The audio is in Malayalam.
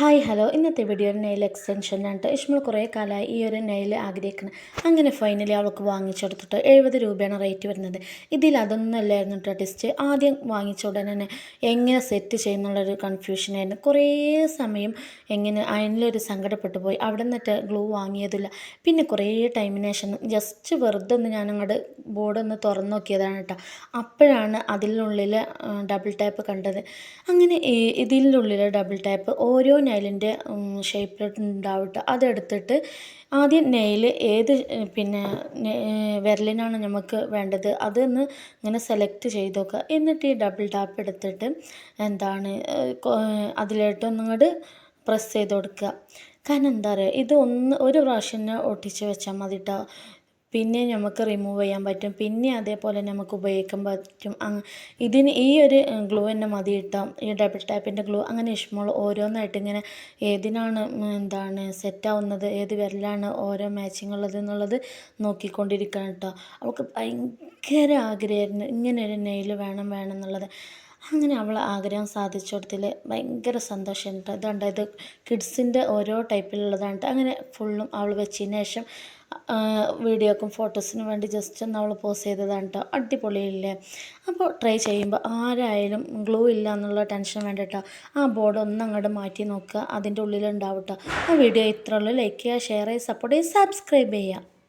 Hi hello. ഇന്നത്തെ വീഡിയോ നെയിൽ എക്സ്റ്റൻഷനാണ് ഇഷ്മൾ കുറേ കാലമായി ഈ ഒരു നെയിൽ ആഗ്രഹിക്കണം. അങ്ങനെ ഫൈനലി അവൾക്ക് വാങ്ങിച്ചെടുത്തിട്ട് എഴുപത് രൂപയാണ് റേറ്റ് വരുന്നത്. ഇതിൽ അതൊന്നും അല്ലായിരുന്നു കേട്ടോ ടെസ്റ്റ് ആദ്യം വാങ്ങിച്ച ഉടനെ തന്നെ എങ്ങനെ സെറ്റ് ചെയ്യുന്നുള്ളൊരു കൺഫ്യൂഷനായിരുന്നു കുറേ സമയം എങ്ങനെ അതിലൊരു സങ്കടപ്പെട്ടു പോയി. അവിടെ നിന്നിട്ട് ഗ്ലൂ വാങ്ങിയതില്ല. പിന്നെ കുറേ ടൈമിനേഷൻ ജസ്റ്റ് വെറുതെ ഒന്ന് ഞാൻ അങ്ങോട്ട് ബോർഡ് ഒന്ന് തുറന്നു നോക്കിയതാണ് കേട്ടോ അപ്പോഴാണ് അതിനുള്ളിൽ ഡബിൾ ടാപ്പ് കണ്ടത്. അങ്ങനെ ഇതിനുള്ളിൽ ഡബിൾ ടാപ്പ് ഓരോ നെയിലിന്റെ ഷേപ്പിലുണ്ടാവട്ടെ അതെടുത്തിട്ട് ആദ്യം നെയിൽ ഏത് പിന്നെ വിരലിനാണ് നമുക്ക് വേണ്ടത് അതൊന്ന് ഇങ്ങനെ സെലക്ട് ചെയ്ത് നോക്കുക എന്നിട്ട് ഈ ഡബിൾ ടാപ്പ് എടുത്തിട്ട് എന്താണ് അതിലോട്ടൊന്നങ്ങോട്ട് പ്രസ് ചെയ്ത് കൊടുക്കുക കാരണം എന്താ പറയുക ഇത് ഒന്ന് ഒരു പ്രാവശ്യം തന്നെ ഒട്ടിച്ച് വെച്ചാൽ മതി കേട്ടോ പിന്നെ നമുക്ക് റിമൂവ് ചെയ്യാൻ പറ്റും. പിന്നെ അതേപോലെ നമുക്ക് ഉപയോഗിക്കാൻ പറ്റും. ഇതിന് ഈ ഒരു ഗ്ലൂ തന്നെ മതി ഈ ഡബിൾ ടാപ്പിന്റെ ഗ്ലൂ അങ്ങനെ ഇഷ്ടമുള്ള ഓരോന്നായിട്ട് ഇങ്ങനെ ഏതിനാണ് എന്താണ് സെറ്റാവുന്നത് ഏത് വിരലാണ് ഓരോ മാച്ചിങ് ഉള്ളത് എന്നുള്ളത് നോക്കിക്കൊണ്ടിരിക്കണം കേട്ടോ അവൾക്ക് ഭയങ്കര ആഗ്രഹമായിരുന്നു ഇങ്ങനെ ഒരു നെയിൽ വേണം വേണം എന്നുള്ളത്. അങ്ങനെ അവൾ ആഗ്രഹം സാധിച്ചു ഭയങ്കര സന്തോഷം ഇതുണ്ട് ഇത് കിഡ്സിന്റെ ഓരോ ടൈപ്പിലുള്ളതാണ് അങ്ങനെ ഫുള്ളും അവൾ വെച്ചതിന് ശേഷം വീഡിയോക്കും ഫോട്ടോസിനും വേണ്ടി ജസ്റ്റ് ഒന്ന് അവൾ പോസ് ചെയ്തതാണ് കേട്ടോ അടിപൊളിയില്ലേ? അപ്പോൾ ട്രൈ ചെയ്യുമ്പോൾ ആരായാലും ഗ്ലൂ ഇല്ല എന്നുള്ള ടെൻഷൻ വേണ്ട കേട്ടോ. ആ ബോർഡ് ഒന്ന് അങ്ങോട്ട് മാറ്റി നോക്കുക. അതിന്റെ ഉള്ളിലുണ്ടാവും കേട്ടോ. ആ വീഡിയോ ഇത്രയുള്ളൂ ലൈക്ക് ചെയ്യുക ഷെയർ ചെയ്യുക സപ്പോർട്ട് ചെയ്യുക സബ്സ്ക്രൈബ് ചെയ്യുക.